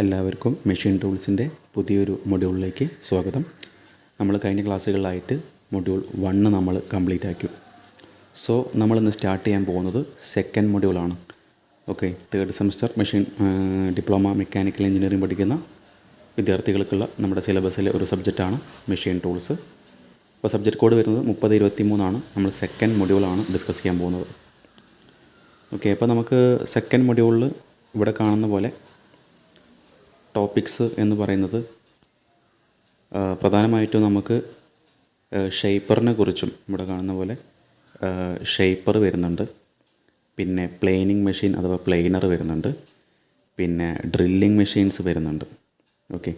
എല്ലാവർക്കും മെഷീൻ ടൂൾസിന്റെ പുതിയൊരു മൊഡ്യൂളിലേക്ക് സ്വാഗതം. നമ്മൾ കഴിഞ്ഞ ക്ലാസ്സുകളിലായിട്ട് മൊഡ്യൂൾ വണ്ണ് നമ്മൾ കംപ്ലീറ്റ് ആക്കി. സോ നമ്മളിന്ന് സ്റ്റാർട്ട് ചെയ്യാൻ പോകുന്നത് second മൊഡ്യൂളാണ്. Okay third semester machine diploma mechanical engineering പഠിക്കുന്ന വിദ്യാർത്ഥികൾക്കുള്ള നമ്മുടെ സിലബസിലെ ഒരു സബ്ജക്റ്റാണ് മെഷീൻ ടൂൾസ്. അപ്പോൾ സബ്ജക്റ്റ് കോഡ് വരുന്നത് മുപ്പത് ഇരുപത്തി മൂന്നാണ് നമ്മൾ സെക്കൻഡ് മൊഡ്യൂളാണ് ഡിസ്കസ് ചെയ്യാൻ പോകുന്നത്. ഓക്കെ അപ്പോൾ നമുക്ക് സെക്കൻഡ് മൊഡ്യൂളിൽ ഇവിടെ കാണുന്ന പോലെ ടോപ്പിക്സ് എന്ന് പറയുന്നത് പ്രധാനമായിട്ടും നമുക്ക് ഷെയ്പ്പറിനെ കുറിച്ചും ഇവിടെ കാണുന്ന പോലെ ഷെയ്പ്പർ വരുന്നുണ്ട്. പിന്നെ പ്ലെയിനിങ് മെഷീൻ അഥവാ പ്ലെയിനർ വരുന്നുണ്ട്. പിന്നെ ഡ്രില്ലിംഗ് മെഷീൻസ് വരുന്നുണ്ട്. ഓക്കെ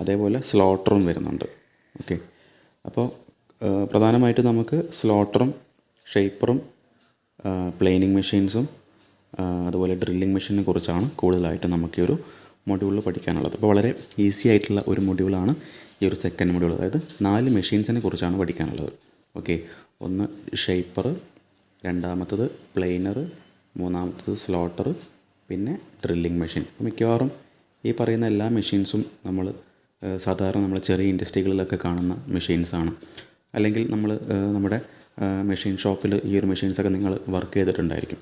അതേപോലെ സ്ലോട്ടറും വരുന്നുണ്ട്. ഓക്കെ അപ്പോൾ പ്രധാനമായിട്ട് നമുക്ക് സ്ലോട്ടറും ഷെയ്പ്പറും പ്ലെയിനിങ് മെഷീൻസും അതുപോലെ ഡ്രില്ലിംഗ് മെഷീനെ കുറിച്ചാണ് കൂടുതലായിട്ട് നമുക്കൊരു മൊഡ്യൂളിൽ പഠിക്കാനുള്ളത്. അപ്പോൾ വളരെ ഈസി ആയിട്ടുള്ള ഒരു മൊഡ്യൂളാണ് ഈ ഒരു സെക്കൻഡ് മൊഡ്യൂൾ അതായത് നാല് മെഷീൻസിനെ കുറിച്ചാണ് പഠിക്കാനുള്ളത്. ഓക്കെ ഒന്ന് ഷെയ്പ്പർ രണ്ടാമത്തത് പ്ലെയിനർ മൂന്നാമത്തത് സ്ലോട്ടർ പിന്നെ ഡ്രില്ലിംഗ് മെഷീൻ മിക്കവാറും ഈ പറയുന്ന എല്ലാ മെഷീൻസും നമ്മൾ സാധാരണ നമ്മൾ ചെറിയ ഇൻഡസ്ട്രികളിലൊക്കെ കാണുന്ന മെഷീൻസാണ് അല്ലെങ്കിൽ നമ്മൾ നമ്മുടെ മെഷീൻ ഷോപ്പിൽ ഈ ഒരു മെഷീൻസൊക്കെ നിങ്ങൾ വർക്ക് ചെയ്തിട്ടുണ്ടായിരിക്കും.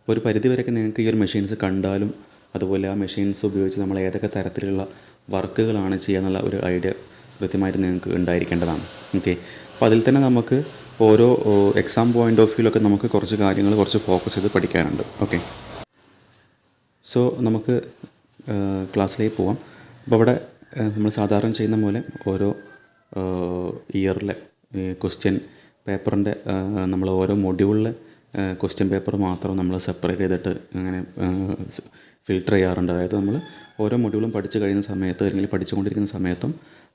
അപ്പോൾ ഒരു പരിധി വരെയൊക്കെ നിങ്ങൾക്ക് ഈ ഒരു മെഷീൻസ് കണ്ടാലും അതുപോലെ ആ മെഷീൻസ് ഉപയോഗിച്ച് നമ്മൾ ഏതൊക്കെ തരത്തിലുള്ള വർക്കുകളാണ് ചെയ്യാന്നുള്ള ഒരു ഐഡിയ കൃത്യമായിട്ട് നിങ്ങൾക്ക് ഉണ്ടായിരിക്കേണ്ടതാണ്. ഓക്കെ അപ്പോൾ അതിൽ തന്നെ നമുക്ക് ഓരോ എക്സാം പോയിന്റ് ഓഫ് വ്യൂലൊക്കെ നമുക്ക് കുറച്ച് കാര്യങ്ങൾ കുറച്ച് ഫോക്കസ് ചെയ്ത് പഠിക്കാനുണ്ട്. ഓക്കെ സോ നമുക്ക് ക്ലാസ്സിലേക്ക് പോവാം. അപ്പോൾ അവിടെ നമ്മൾ സാധാരണ ചെയ്യുന്ന പോലെ ഓരോ ഇയറിലെ ക്വസ്റ്റ്യൻ പേപ്പറിന്റെ നമ്മൾ ഓരോ മൊഡ്യൂളിലെ ക്വസ്റ്റ്യൻ പേപ്പർ മാത്രം നമ്മൾ സെപ്പറേറ്റ് ചെയ്തിട്ട് അങ്ങനെ ഫിൽട്ടർ ചെയ്യാറുണ്ട്. അതായത് നമ്മൾ ഓരോ മൊഡ്യൂളും പഠിച്ചു കഴിയുന്ന സമയത്ത് അല്ലെങ്കിൽ പഠിച്ചുകൊണ്ടിരിക്കുന്ന സമയത്തും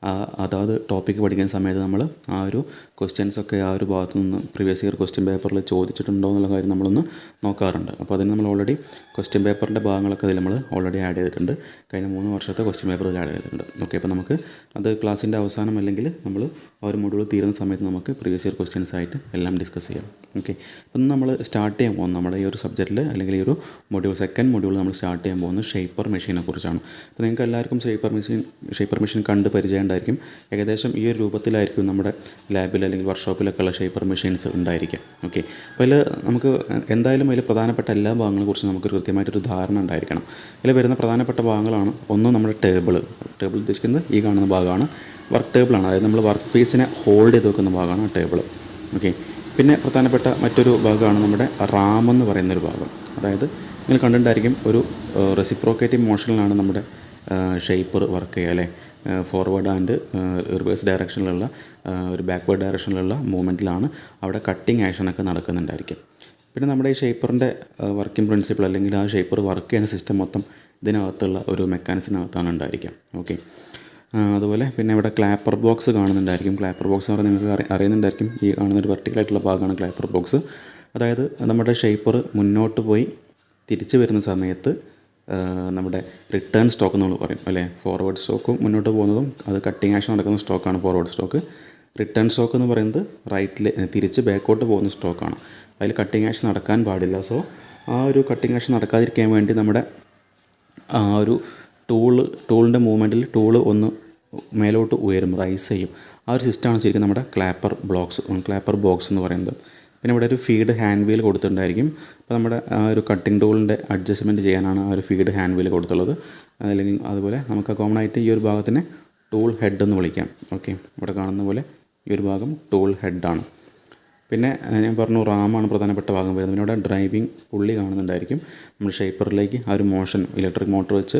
ആ അതാത് ടോപ്പിക്ക് പഠിക്കുന്ന സമയത്ത് നമ്മൾ ആ ഒരു ക്വസ്റ്റ്യൻസ് ഒക്കെ ആ ഒരു ഭാഗത്തു നിന്ന് പ്രീവിയസ് ഇയർ ക്വസ്റ്റ്യൻ പേപ്പറിൽ ചോദിച്ചിട്ടുണ്ടോ എന്നുള്ള കാര്യം നമ്മളൊന്ന് നോക്കാറുണ്ട്. അപ്പോൾ അതിന് നമ്മൾ ഓൾറെഡി ക്വസ്റ്റ്യൻ പേപ്പറിന്റെ ഭാഗങ്ങളൊക്കെ അതിൽ നമ്മൾ ഓൾറെഡി ആഡ് ചെയ്തിട്ടുണ്ട്. കഴിഞ്ഞ മൂന്ന് വർഷത്തെ ക്വസ്റ്റ്യൻ പേപ്പർ ആഡ് ചെയ്തിട്ടുണ്ട്. ഓക്കെ അപ്പോൾ നമുക്ക് അത് ക്ലാസ്സിന്റെ അവസാനം അല്ലെങ്കിൽ നമ്മൾ ആ ഒരു മൊഡ്യൂൾ തീരുന്ന സമയത്ത് നമുക്ക് പ്രീവിയസ് ഇയർ ക്വസ്റ്റ്യൻസ് ആയിട്ട് എല്ലാം ഡിസ്കസ് ചെയ്യാം. ഓക്കെ അപ്പം നമ്മൾ സ്റ്റാർട്ട് ചെയ്യാൻ പോകുന്നത് നമ്മുടെ ഈ ഒരു സബ്ജക്റ്റിൽ അല്ലെങ്കിൽ ഈ ഒരു മൊഡ്യൂൾ സെക്കൻഡ് മൊഡ്യൂൾ നമ്മൾ സ്റ്റാർട്ട് ചെയ്യാൻ പോകുന്നത് ഷേപ്പർ മെഷീനെ കുറിച്ചാണ്. അപ്പോൾ നിങ്ങൾക്ക് എല്ലാവർക്കും ഷേപ്പർ മെഷീൻ ഷേപ്പർ മെഷീൻ കണ്ട് പരിചയം ഉണ്ടായിരിക്കും. ഏകദേശം ഈ ഒരു രൂപത്തിലായിരിക്കും നമ്മുടെ ലാബിൽ അല്ലെങ്കിൽ വർക്ക്ഷോപ്പിലൊക്കെ ഉള്ള ഷേപ്പർ മെഷീൻസ് ഉണ്ടായിരിക്കും ഓക്കെ. അപ്പോൾ അതിൽ നമുക്ക് എന്തായാലും അതിൽ പ്രധാനപ്പെട്ട എല്ലാ ഭാഗങ്ങളെ കുറിച്ച് നമുക്ക് കൃത്യമായിട്ടൊരു ധാരണ ഉണ്ടായിരിക്കണം. ഇതിൽ വരുന്ന പ്രധാനപ്പെട്ട ഭാഗങ്ങളാണ്. ഒന്ന് നമ്മുടെ ടേബിൾ ടേബിൾ ഉദ്ദേശിക്കുന്നത് ഈ കാണുന്ന ഭാഗമാണ്. വർക്ക് ടേബിളാണ്. അതായത് നമ്മൾ വർക്ക് പീസിനെ ഹോൾഡ് ചെയ്ത് വെക്കുന്ന ഭാഗമാണ് ആ ടേബിൾ ഓക്കെ. പിന്നെ പ്രധാനപ്പെട്ട മറ്റൊരു ഭാഗമാണ് നമ്മുടെ റാം എന്ന് പറയുന്നൊരു ഭാഗം. അതായത് നിങ്ങൾ കണ്ടിട്ടുണ്ടായിരിക്കും ഒരു റെസിപ്രോക്കേറ്റീവ് മോഷനിലാണ് നമ്മുടെ ഷേപ്പർ വർക്ക് ചെയ്യുക അല്ലേ? ഫോർവേഡ് ആൻഡ് റിവേഴ്സ് ഡയറക്ഷനിലുള്ള ഒരു ബാക്ക്വേർഡ് ഡയറക്ഷനിലുള്ള മൂവ്മെന്റിലാണ് അവിടെ കട്ടിങ് ആക്ഷനൊക്കെ നടക്കുന്നുണ്ടായിരിക്കും. പിന്നെ നമ്മുടെ ഈ ഷേപ്പറിന്റെ വർക്കിംഗ് പ്രിൻസിപ്പിൾ അല്ലെങ്കിൽ ആ ഷേപ്പർ വർക്ക് ചെയ്യുന്ന സിസ്റ്റം മൊത്തം ഇതിനകത്തുള്ള ഒരു മെക്കാനിസിനകത്താണ് ഉണ്ടായിരിക്കാം ഓക്കെ അതുപോലെ പിന്നെ ഇവിടെ ക്ലാപ്പർ ബോക്സ് കാണുന്നുണ്ടായിരിക്കും. ക്ലാപ്പർ ബോക്സ് എന്ന് പറഞ്ഞാൽ നിങ്ങൾക്ക് അറി അറിയുന്നുണ്ടായിരിക്കും. ഈ കാണുന്ന ഒരു വെർട്ടിക്കൽ ആയിട്ടുള്ള ഭാഗമാണ് ക്ലാപ്പർ ബോക്സ് അതായത് നമ്മുടെ ഷേപ്പർ മുന്നോട്ട് പോയി തിരിച്ചു വരുന്ന സമയത്ത് നമ്മുടെ റിട്ടേൺ സ്റ്റോക്ക് നമ്മൾ പറയും അല്ലേ? ഫോർവേഡ് സ്റ്റോക്കും മുന്നോട്ട് പോകുന്നതും അത് കട്ടിങ് ആക്ഷൻ നടക്കുന്ന സ്റ്റോക്കാണ് ഫോർവേഡ് സ്റ്റോക്ക് റിട്ടേൺ സ്റ്റോക്ക് എന്ന് പറയുന്നത് റൈറ്റിൽ തിരിച്ച് ബാക്കോട്ട് പോകുന്ന സ്റ്റോക്കാണ് അതിൽ കട്ടിങ് ആക്ഷൻ നടക്കാൻ പാടില്ല. സോ ആ ഒരു കട്ടിങ് ആക്ഷൻ നടക്കാതിരിക്കാൻ വേണ്ടി നമ്മുടെ ആ ഒരു ടൂൾ ടൂളിന്റെ മൂവ്മെന്റിൽ ടൂൾ ഒന്ന് മേലോട്ട് ഉയരും റൈസ് ചെയ്യും. ആ ഒരു സിസ്റ്റമാണ് ശരിക്കും നമ്മുടെ ക്ലാപ്പർ ബ്ലോക്സ് ക്ലാപ്പർ ബോക്സ് എന്ന് പറയുന്നത്. പിന്നെ ഇവിടെ ഒരു ഫീഡ് ഹാൻഡ് വീൽ കൊടുത്തിട്ടുണ്ടായിരിക്കും. അപ്പോൾ നമ്മുടെ ആ ഒരു കട്ടിംഗ് ടൂളിന്റെ അഡ്ജസ്റ്റ്മെന്റ് ചെയ്യാനാണ് ആ ഒരു ഫീഡ് ഹാൻഡ് വീൽ കൊടുത്തുള്ളത്. അല്ലെങ്കിൽ അതുപോലെ നമുക്ക് കോമൺ ആയിട്ട് ഈ ഒരു ഭാഗത്തിനെ ടൂൾ ഹെഡ് എന്ന് വിളിക്കാം. ഓക്കെ ഇവിടെ കാണുന്ന പോലെ ഈ ഒരു ഭാഗം ടൂൾ ഹെഡാണ് പിന്നെ ഞാൻ പറഞ്ഞു റാമാണ് പ്രധാനപ്പെട്ട ഭാഗം വരുന്നത്. പിന്നെ ഇവിടെ ഡ്രൈവിംഗ് പുള്ളി കാണുന്നുണ്ടായിരിക്കും. നമ്മൾ ഷേപ്പറിലേക്ക് ആ ഒരു മോഷൻ ഇലക്ട്രിക് മോട്ടോർ വെച്ച്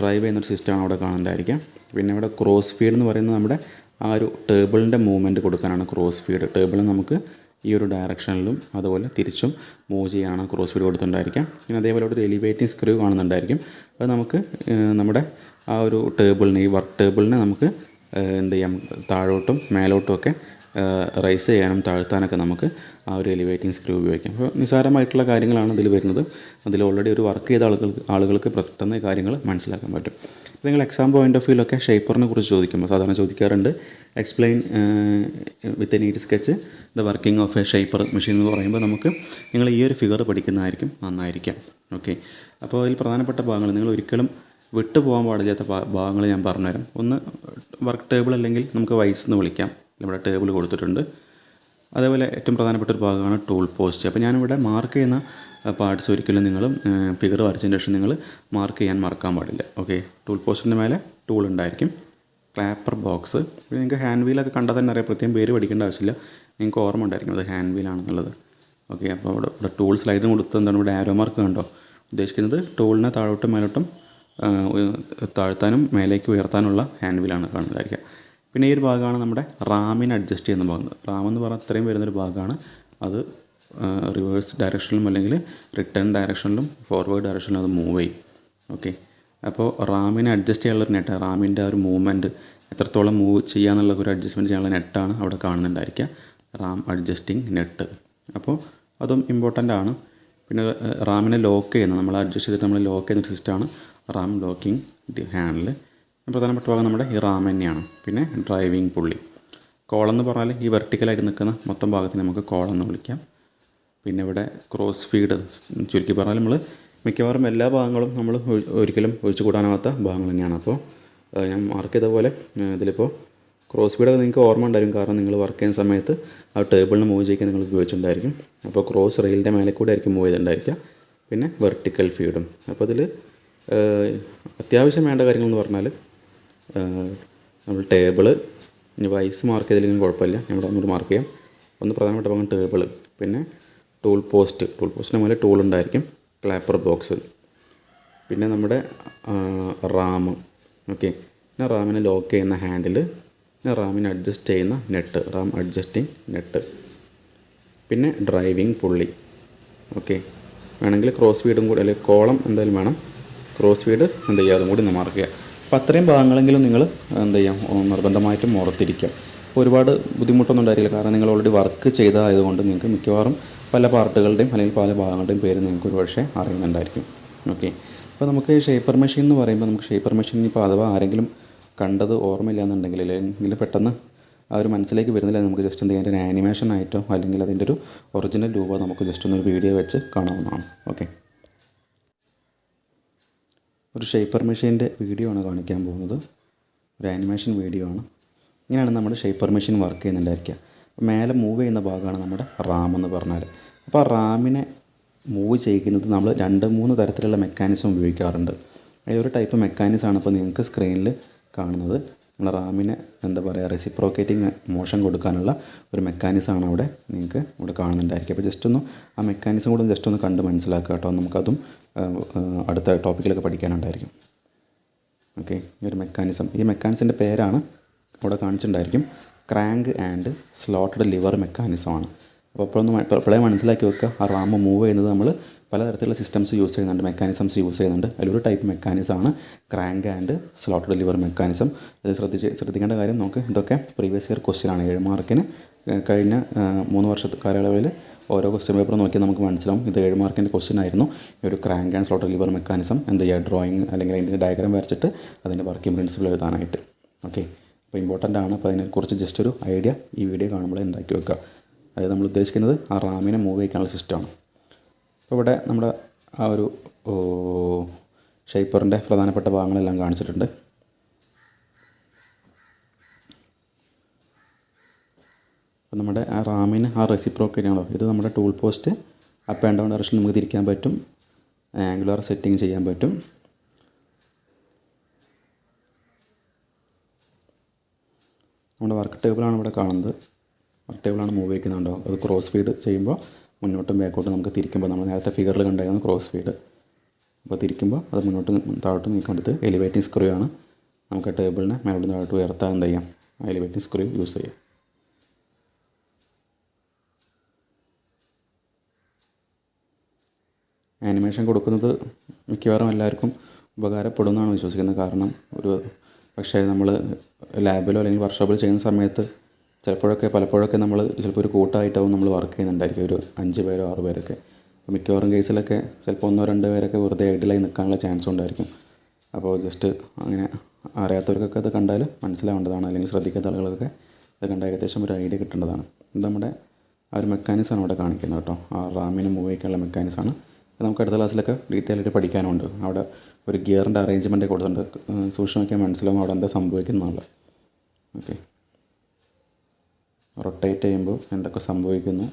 ഡ്രൈവ് ചെയ്യുന്നൊരു സിസ്റ്റമാണ് അവിടെ കാണുന്നുണ്ടായിരിക്കാം പിന്നെ ഇവിടെ ക്രോസ് ഫീഡ് എന്ന് പറയുന്നത് നമ്മുടെ ആ ഒരു ടേബിളിന്റെ മൂവ്മെന്റ് കൊടുക്കാനാണ് ക്രോസ് ഫീഡ് ടേബിൾ നമുക്ക് ഈ ഒരു ഡയറക്ഷനിലും അതുപോലെ തിരിച്ചും മൂവ് ചെയ്യാണ് ക്രോസ് ഫീഡ് കൊടുത്തിട്ടുണ്ടായിരിക്കാം പിന്നെ അതേപോലെ ഒരു എലിവേറ്റിംഗ് സ്ക്രൂ കാണുന്നുണ്ടായിരിക്കും. അത് നമുക്ക് നമ്മുടെ ആ ഒരു ടേബിളിനെ ഈ വർക്ക് ടേബിളിനെ നമുക്ക് എന്ത് ചെയ്യാം? താഴോട്ടും മേലോട്ടും ഒക്കെ റൈസ് ചെയ്യാനും താഴ്ത്താനൊക്കെ നമുക്ക് ആ ഒരു എലിവേറ്റിംഗ് സ്ക്രൂ ഉപയോഗിക്കാം. അപ്പോൾ നിസ്സാരമായിട്ടുള്ള കാര്യങ്ങളാണ് ഇതിൽ വരുന്നത്. അതിൽ ഓൾറെഡി ഒരു വർക്ക് ചെയ്ത ആളുകൾക്ക് ആളുകൾക്ക് പെട്ടെന്ന് കാര്യങ്ങൾ മനസ്സിലാക്കാൻ പറ്റും. നിങ്ങൾ എക്സാം പോയിന്റ് ഓഫ് വ്യൂലൊക്കെ ഷേപ്പറിനെ കുറിച്ച് ചോദിക്കുമ്പോൾ സാധാരണ ചോദിക്കാറുണ്ട്. Explain with a neat sketch the working of a shaper machine എന്ന് പറയുമ്പോൾ നമുക്ക് നിങ്ങൾ ഈ ഒരു ഫിഗർ പഠിക്കുന്നതായിരിക്കും നന്നായിരിക്കാം. ഓക്കെ അപ്പോൾ അതിൽ പ്രധാനപ്പെട്ട ഭാഗങ്ങൾ നിങ്ങൾ ഒരിക്കലും വിട്ടു പോകാൻ പാടില്ലാത്ത ഭാഗങ്ങൾ ഞാൻ പറഞ്ഞുതരാം. ഒന്ന് വർക്ക് ടേബിൾ അല്ലെങ്കിൽ നമുക്ക് വൈസ് എന്ന് വിളിക്കാം. ഇവിടെ ടേബിൾ കൊടുത്തിട്ടുണ്ട്. അതേപോലെ ഏറ്റവും പ്രധാനപ്പെട്ട ഒരു ഭാഗമാണ് ടൂൾ പോസ്റ്റ് അപ്പോൾ ഞാനിവിടെ മാർക്ക് ചെയ്യുന്ന പാർട്സ് ഒരിക്കലും നിങ്ങൾ ഫിഗർ വരച്ചതിന് ശേഷം നിങ്ങൾ മാർക്ക് ചെയ്യാൻ മറക്കാൻ പാടില്ല. ഓക്കെ ടൂൾ പോസ്റ്റിന്റെ മേലെ ടൂൾ ഉണ്ടായിരിക്കും. ക്ലാപ്പർ ബോക്സ് പിന്നെ നിങ്ങൾക്ക് ഹാൻഡ് വീലൊക്കെ കണ്ടാൽ തന്നെ അറിയാം പ്രത്യേകം പേര് പഠിക്കേണ്ട ആവശ്യമില്ല. നിങ്ങൾക്ക് ഓർമ്മ ഉണ്ടായിരിക്കും അത് ഹാൻഡ് വീലാണെന്നുള്ളത് ഓക്കെ അപ്പോൾ ഇവിടെ ഇവിടെ ടൂൾ സ്ലൈഡിന് കൊടുത്ത് എന്താണ് ഇവിടെ ആരോ മാർക്ക് കണ്ടോ? ഉദ്ദേശിക്കുന്നത് ടൂളിനെ താഴോട്ടും മേലോട്ടും താഴ്ത്താനും മേലേക്ക് ഉയർത്താനുള്ള ഹാൻഡ് വീലാണ് കാണുന്നതായിരിക്കുക. പിന്നെ ഈ ഒരു ഭാഗമാണ് നമ്മുടെ റാമിനെ അഡ്ജസ്റ്റ് ചെയ്യുന്ന ഭാഗം. റാം എന്ന് പറഞ്ഞാൽ അത്രയും വരുന്നൊരു ഭാഗമാണ്. അത് റിവേഴ്സ് ഡയറക്ഷനിലും അല്ലെങ്കിൽ റിട്ടേൺ ഡയറക്ഷനിലും ഫോർവേഡ് ഡയറക്ഷനിലും അത് മൂവ് ചെയ്യും. ഓക്കെ അപ്പോൾ റാമിനെ അഡ്ജസ്റ്റ് ചെയ്യാനുള്ള നെറ്റ് റാമിന്റെ ആ ഒരു മൂവ്മെന്റ് എത്രത്തോളം മൂവ് ചെയ്യാന്നുള്ള ഒരു അഡ്ജസ്റ്റ്മെന്റ് ചെയ്യാനുള്ള നെറ്റാണ് അവിടെ കാണുന്നുണ്ടായിരിക്കുക. റാം അഡ്ജസ്റ്റിംഗ് നെറ്റ് അപ്പോൾ അതും ഇമ്പോർട്ടന്റ് ആണ്. പിന്നെ റാമിനെ ലോക്ക് ചെയ്യുന്നത് നമ്മൾ അഡ്ജസ്റ്റ് ചെയ്തിട്ട് നമ്മൾ ലോക്ക് ചെയ്യുന്ന സിസ്റ്റമാണ് റാം ലോക്കിംഗ് ഹാൻഡിൽ പ്രധാനപ്പെട്ട ഭാഗം നമ്മുടെ ഈ റാം തന്നെയാണ്. പിന്നെ ഡ്രൈവിംഗ് പുള്ളി കോളം എന്ന് പറഞ്ഞാൽ ഈ വെർട്ടിക്കലായിട്ട് നിൽക്കുന്ന മൊത്തം ഭാഗത്തിന് നമുക്ക് കോളം എന്ന് വിളിക്കാം. പിന്നെ ഇവിടെ ക്രോസ് ഫീഡ് ചുരുക്കി പറഞ്ഞാൽ നമ്മൾ മിക്കവാറും എല്ലാ ഭാഗങ്ങളും നമ്മൾ ഒരിക്കലും ഒഴിച്ചു കൂടാനാവാത്ത ഭാഗങ്ങൾ തന്നെയാണ്. അപ്പോൾ ഞാൻ മാർക്ക് ചെയ്ത പോലെ ഇതിലിപ്പോൾ ക്രോസ് ഫീഡൊക്കെ നിങ്ങൾക്ക് ഓർമ്മ ഉണ്ടായിരിക്കും. കാരണം നിങ്ങൾ വർക്ക് ചെയ്യുന്ന സമയത്ത് ആ ടേബിളിന് മൂവ് ചെയ്യിക്കാൻ നിങ്ങൾ ഉപയോഗിച്ചിട്ടുണ്ടായിരിക്കും. അപ്പോൾ ക്രോസ് റെയിലിന്റെ മേലെ കൂടെ ആയിരിക്കും മൂവ് ചെയ്തിട്ടുണ്ടായിരിക്കുക. പിന്നെ വെർട്ടിക്കൽ ഫീഡും അപ്പോൾ ഇതിൽ അത്യാവശ്യം വേണ്ട കാര്യങ്ങളെന്ന് പറഞ്ഞാൽ നമ്മൾ ടേബിൾ ഇനി വൈസ് മാർക്ക് ചെയ്തില്ലെങ്കിലും കുഴപ്പമില്ല. നമ്മുടെ ഒന്നുകൂടി മാർക്ക് ചെയ്യാം. ഒന്ന് പ്രധാനപ്പെട്ട ഭാഗം ടേബിൾ പിന്നെ ടൂൾ പോസ്റ്റ് ടൂൾ പോസ്റ്റിന് മുകളിൽ ടൂൾ ഉണ്ടായിരിക്കും ക്ലാപ്പർ ബോക്സ് പിന്നെ നമ്മുടെ റാം ഓക്കെ പിന്നെ റാമിനെ ലോക്ക് ചെയ്യുന്ന ഹാൻഡിൽ പിന്നെ റാമിനെ അഡ്ജസ്റ്റ് ചെയ്യുന്ന നെറ്റ് റാം അഡ്ജസ്റ്റിംഗ് നെറ്റ് പിന്നെ ഡ്രൈവിംഗ് പുള്ളി ഓക്കെ വേണമെങ്കിൽ ക്രോസ് ഫീഡും കൂടി അല്ലെങ്കിൽ കോളം എന്തായാലും വേണം. ക്രോസ് ഫീഡ് എന്ത് ചെയ്യുക അതും കൂടി ഒന്ന് മാർക്ക് ചെയ്യുക. അപ്പോൾ അത്രയും ഭാഗങ്ങളെങ്കിലും നിങ്ങൾ എന്ത് ചെയ്യാം? നിർബന്ധമായിട്ടും ഓർത്തിരിക്കുക. ഒരുപാട് ബുദ്ധിമുട്ടൊന്നും ഉണ്ടായിരിക്കില്ല കാരണം നിങ്ങൾ ഓൾറെഡി വർക്ക് ചെയ്തതായതുകൊണ്ട് നിങ്ങൾക്ക് മിക്കവാറും പല പാർട്ടുകളുടെയും അല്ലെങ്കിൽ പല ഭാഗങ്ങളുടെയും പേര് നിങ്ങൾക്ക് ഒരുപക്ഷെ അറിയുന്നുണ്ടായിരിക്കും. ഓക്കെ അപ്പോൾ നമുക്ക് ഷേപ്പർ മെഷീൻ എന്ന് പറയുമ്പോൾ നമുക്ക് ഷേപ്പർ മെഷീൻ ഇപ്പോൾ അഥവാ ആരെങ്കിലും കണ്ടത് ഓർമ്മയില്ല എന്നുണ്ടെങ്കിൽ അല്ലെങ്കിൽ പെട്ടെന്ന് ആ ഒരു മനസ്സിലേക്ക് വരുന്നില്ല നമുക്ക് ജസ്റ്റ് എന്ത് ചെയ്യാൻ ഒരു ആനിമേഷൻ ആയിട്ടോ അല്ലെങ്കിൽ അതിന്റെ ഒരു ഒറിജിനൽ രൂപ നമുക്ക് ജസ്റ്റ് ഒന്നൊരു വീഡിയോ വെച്ച് കാണാവുന്നതാണ്. ഓക്കെ ഒരു ഷേപ്പർ മെഷീന്റെ വീഡിയോ ആണ് കാണിക്കാൻ പോകുന്നത്. ഒരു ആനിമേഷൻ വീഡിയോ ആണ്. ഇങ്ങനെയാണ് നമ്മുടെ ഷേപ്പർ മെഷീൻ വർക്ക് ചെയ്യുന്നുണ്ടായിരിക്കുക. മേലെ മൂവ് ചെയ്യുന്ന ഭാഗമാണ് നമ്മുടെ റാം എന്ന് പറഞ്ഞാൽ. അപ്പോൾ ആ റാമിനെ മൂവ് ചെയ്യിക്കുന്നത് നമ്മൾ രണ്ട് മൂന്ന് തരത്തിലുള്ള മെക്കാനിസം ഉപയോഗിക്കാറുണ്ട്. അതിലൊരു ടൈപ്പ് മെക്കാനിസമാണ് ഇപ്പോൾ നിങ്ങൾക്ക് സ്ക്രീനിൽ കാണുന്നത്. നമ്മൾ റാമിനെ എന്താ പറയുക റെസിപ്രോക്കേറ്റിംഗ് മോഷൻ കൊടുക്കാനുള്ള ഒരു മെക്കാനിസമാണ് അവിടെ നിങ്ങൾക്ക് ഇവിടെ കാണുന്നുണ്ടായിരിക്കും. അപ്പോൾ ജസ്റ്റ് ഒന്ന് ആ മെക്കാനിസം കൂടെ ജസ്റ്റ് ഒന്ന് കണ്ട് മനസ്സിലാക്കുക കേട്ടോ. നമുക്കതും അടുത്ത ടോപ്പിക്കിലൊക്കെ പഠിക്കാനുണ്ടായിരിക്കും. ഓക്കെ ഈ ഒരു മെക്കാനിസം ഈ മെക്കാനിസിന്റെ പേരാണ് അവിടെ കാണിച്ചിട്ടുണ്ടായിരിക്കും. ക്രാങ്ക് ആൻഡ് സ്ലോട്ടഡ് ലിവർ മെക്കാനിസമാണ് അപ്പോൾ ഇപ്പോഴൊന്ന് മ- ഇപ്പോൾ മനസ്സിലാക്കി വെക്കുക. ആ റാം മൂവ് ചെയ്യുന്നത് നമ്മൾ പലതരത്തിലുള്ള സിസ്റ്റംസ് യൂസ് ചെയ്യുന്നുണ്ട്. മെക്കാനിസംസ് യൂസ് ചെയ്യുന്നുണ്ട്. അതിലൊരു type മെക്കാനിസമാണ് crank and slotted lever mechanism ഇത് ശ്രദ്ധിച്ച് ശ്രദ്ധിക്കേണ്ട കാര്യം നമുക്ക് ഇതൊക്കെ പ്രീവിയസ് ഇയർ ക്വസ്റ്റ്യൻ ആണ്. ഏഴ് മാർക്കിന് കഴിഞ്ഞ മൂന്ന് വർഷത്തെ കാലയളവിൽ ഓരോ ക്വസ്റ്റ്യൻ പേപ്പർ നോക്കി നമുക്ക് മനസ്സിലാവും. ഇത് ഏഴ് മാർക്കിന്റെ ക്വസ്റ്റ്യൻ ആയിരുന്നു. ഒരു crank and slotted lever mechanism എന്ത് ചെയ്യുക ഡ്രോയിങ് അല്ലെങ്കിൽ അതിന്റെ ഡയഗ്രാം വരച്ചിട്ട് അതിന്റെ വർക്കിംഗ് പ്രിൻസിപ്പിൾ എഴുതാനായിട്ട്. ഓക്കെ അപ്പോൾ ഇമ്പോർട്ടന്റ് ആണ്. അപ്പോൾ അതിനെക്കുറിച്ച് ജസ്റ്റ് ഒരു ഐഡിയ ഈ വീഡിയോ കാണുമ്പോൾ ഉണ്ടാക്കി വെക്കുക. അതായത് നമ്മൾ ഉദ്ദേശിക്കുന്നത് ആ റാമിനെ മൂവ് ചെയ്യിക്കാനുള്ള സിസ്റ്റമാണ് അപ്പോൾ ഇവിടെ നമ്മുടെ ആ ഒരു ഷേപ്പറിന്റെ പ്രധാനപ്പെട്ട ഭാഗങ്ങളെല്ലാം കാണിച്ചിട്ടുണ്ട്. അപ്പോൾ നമ്മുടെ ആ റാമിന് ആ റെസിപ്രോക്കേറ്റ് ആണല്ലോ ഇത് നമ്മുടെ tool post up and down direction നമുക്ക് തിരിക്കാൻ പറ്റും. ആംഗുലർ സെറ്റിംഗ് ചെയ്യാൻ പറ്റും. നമ്മുടെ വർക്ക് ടേബിളാണ് ഇവിടെ കാണുന്നത്. വർക്ക് ടേബിളാണ് മൂവ് വയ്ക്കുന്നുണ്ടോ അത് ക്രോസ് ഫീഡ് ചെയ്യുമ്പോൾ മുന്നോട്ടും ബാക്കോട്ടും നമുക്ക് തിരിക്കുമ്പോൾ നമ്മൾ നേരത്തെ ഫിഗറിൽ കണ്ടായിരുന്നു ക്രോസ് ഫീഡ് അപ്പോൾ തിരിക്കുമ്പോൾ അത് മുന്നോട്ട് താഴോട്ട് നീക്കേണ്ടത് എലിവേറ്റിംഗ് സ്ക്രൂ ആണ്. നമുക്ക് ടേബിളിനെ മേലോട്ട് താഴോട്ട് ഉയർത്താൻ എന്ത് ചെയ്യാം? എലിവേറ്റിംഗ് സ്ക്രൂ യൂസ് ചെയ്യാം. ആനിമേഷൻ കൊടുക്കുന്നത് മിക്കവാറും എല്ലാവർക്കും ഉപകാരപ്പെടുമെന്നാണ് വിശ്വസിക്കുന്നത്. കാരണം ഒരു പക്ഷേ നമ്മൾ ലാബിലോ അല്ലെങ്കിൽ വർക്ക്ഷോപ്പിലോ ചെയ്യുന്ന സമയത്ത് ചിലപ്പോഴൊക്കെ പലപ്പോഴൊക്കെ നമ്മൾ ചിലപ്പോൾ ഒരു കൂട്ടമായിട്ടാവും നമ്മൾ വർക്ക് ചെയ്യുന്നുണ്ടായിരിക്കും. ഒരു അഞ്ച് പേരോ ആറ് പേരൊക്കെ. മിക്കവാറും കേസിലൊക്കെ ചിലപ്പോൾ ഒന്നോ രണ്ടോ പേരൊക്കെ വെറുതെ ഐഡിലായി നിൽക്കാനുള്ള ചാൻസ് ഉണ്ടായിരിക്കും. അപ്പോൾ ജസ്റ്റ് അങ്ങനെ അറിയാത്തവർക്കൊക്കെ അത് കണ്ടാൽ മനസ്സിലാവേണ്ടതാണ്. അല്ലെങ്കിൽ ശ്രദ്ധിക്കാത്ത ആളുകൾക്കൊക്കെ അത് കണ്ടാൽ ഏകദേശം ഒരു ഐഡിയ കിട്ടേണ്ടതാണ്. ഇത് നമ്മുടെ ആ ഒരു മെക്കാനിസമാണ് അവിടെ കാണിക്കുന്നത് കേട്ടോ. ആ റാമിന് മൂവ് ചെയ്യിക്കാനുള്ള മെക്കാനിസമാണ് നമുക്ക് അടുത്ത ക്ലാസ്സിലൊക്കെ ഡീറ്റെയിൽ ആയിട്ട് പഠിക്കാനുണ്ട്. അവിടെ ഒരു ഗിയറിന്റെ അറേഞ്ച്മെന്റ് കൊടുത്തിട്ടുണ്ട്. നോക്കിയാൽ മനസ്സിലാവും അവിടെ എന്താ സംഭവിക്കുന്നുള്ളത്. ഓക്കെ റൊട്ടേറ്റ് ചെയ്യുമ്പോൾ എന്തൊക്കെ സംഭവിക്കുന്നു.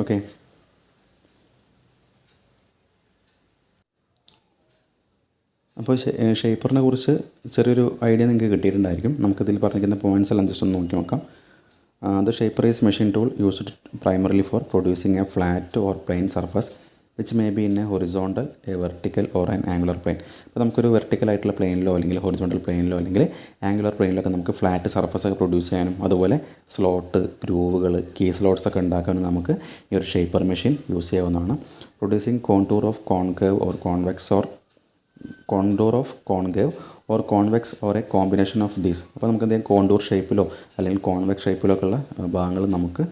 ഓക്കെ അപ്പോൾ ഷേപ്പറിനെ കുറിച്ച് ചെറിയൊരു ഐഡിയ നിങ്ങൾക്ക് കിട്ടിയിട്ടുണ്ടായിരിക്കും. നമുക്കിതിൽ പറഞ്ഞിരിക്കുന്ന പോയിന്റ്സ് എല്ലാം ജസ്റ്റ് ഒന്ന് നോക്കി നോക്കാം. The shaper is machine tool used primarily for producing a flat or plane surface which may be in a horizontal a vertical or an angular plane അപ്പോൾ നമുക്കൊരു വെർട്ടിക്കൽ ആയിട്ടുള്ള പ്ലെയിനിലോ അല്ലെങ്കിൽ ഹൊറിസോണ്ടൽ പ്ലെയിനിലോ അല്ലെങ്കിൽ ആംഗുലർ പ്ലെയിനിലൊക്കെ നമുക്ക് ഫ്ലാറ്റ് സർഫസ് ഒക്കെ produce ചെയ്യാനും അതുപോലെ slot ഗ്രൂവുകൾ key slots ഒക്കെ ഉണ്ടാക്കാനും നമുക്ക് ഈ ഒരു ഷേപ്പർ മെഷീൻ യൂസ് ചെയ്യാവുന്നതാണ്. Producing contour of concave or convex or contour of concave or convex or a combination of these. അപ്പോൾ നമുക്ക് എന്തെങ്കിലും കോണ്ടൂർ ഷേപ്പിലോ അല്ലെങ്കിൽ കോൺവെക്സ് ഷേപ്പിലോ ഒക്കെ ഉള്ള ഭാഗങ്ങൾ നമുക്ക്